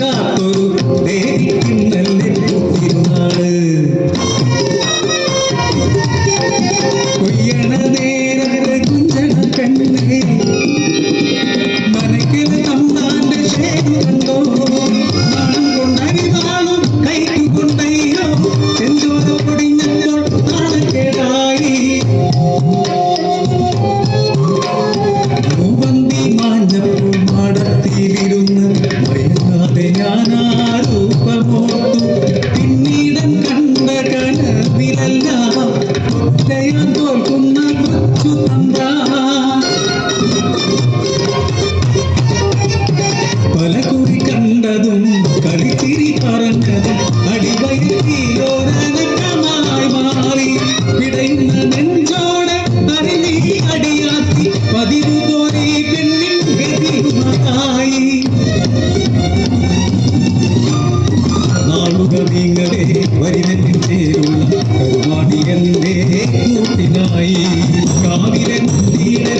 Gato. ചേരുള്ള എന്നേ കൂട്ടിനായി കാവിലെ തീരെ